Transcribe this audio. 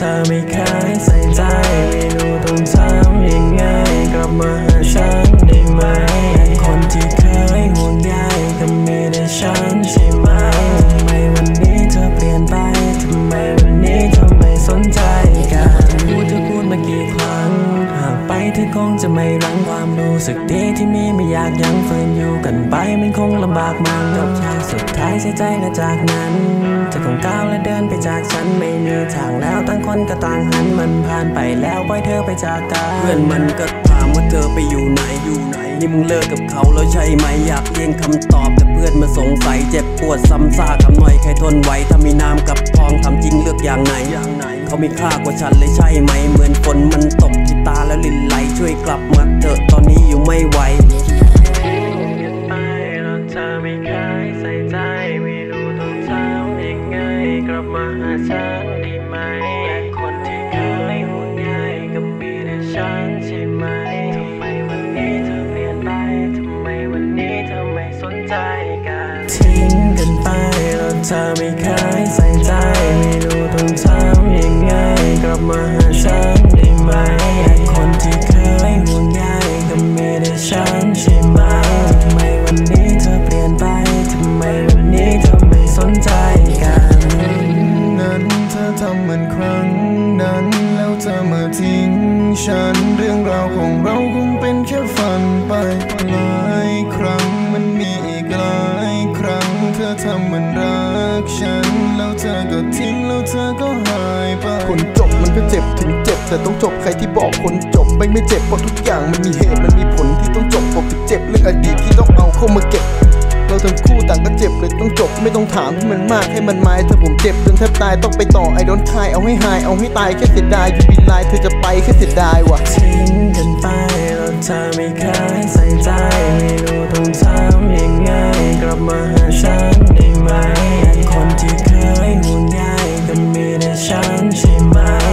แล้ คงจะไม่รังความรู้สึกดีที่มีไม่อยากยังฝืนอยู่กันไปมันคงลำบากมากจบฉากสุดท้ายเสียใจและจากนั้นเธอคงก้าวและเดินไปจากฉันไม่มีทางแล้วต่างคนก็ต่างหันมันผ่านไปแล้วปล่อยเธอไปจากกันเพื่อนมันก็ถามว่าเธอไปอยู่ไหนอยู่ไหนนี่มึงเลิกกับเขาแล้วใช่ไหมอยากเรียงคำตอบแต่เพื่อนมาสงสัยเจ็บปวดซ้ำซากคำหน่อยใครทนไหวถ้ามีน้ำ เขามีค่ากว่าฉันเลยใช่ไหม เหมือนฝนมันตกที่ตาแล้วลินไหล ช่วยกลับมาเถอะตอนนี้อยู่ไม่ไหวไปแล้วเธอไม่เคยใส่ใจไม่รู้ต้องทำยังไงกลับมาหาฉัน ฉันใช่ไหมทำไมวันนี้เธอเปลี่ยนไปทำไมวันนี้เธอไม่สนใจกันนั้นเธอทำเหมือนครั้งนั้น แล้วเธอมาทิ้งฉันเรื่องราวของเราคงเป็นแค่ฝันไปหลายครั้งมันมีอีกหลายครั้ง เธอทำเหมือนรักฉัน แล้วเธอก็ทิ้งแล้วเธอก็หายไปคนจบมันก็เจ็บถึงเจ็บแต่ต้องจบใครที่บอกคนจบไม่ไม่เจ็บเพราะทุกอย่างมันมีเหตุมันมีผล เจ็บเรื่องอดีตที่ต้องเอาเข้ามาเก็บ เราทั้งคู่ต่างก็เจ็บเลยต้องจบไม่ต้องถามที่มันมากให้มันไม้ถ้าผมเจ็บจนแทบตายต้องไปต่อไอ้โดนคายเอาให้หายเอาให้ตายแค่เสียดายอยู่บินไลน์เธอจะไปแค่เสียดายวะทิ้งกันไปเราวเธอไม่เคยใส่ใจไม่รู้ต้องทำยังไงกลับมาหาฉันได้ไหมคนที่เคยห่วงใยก็มีแต่ฉันใช่ไหม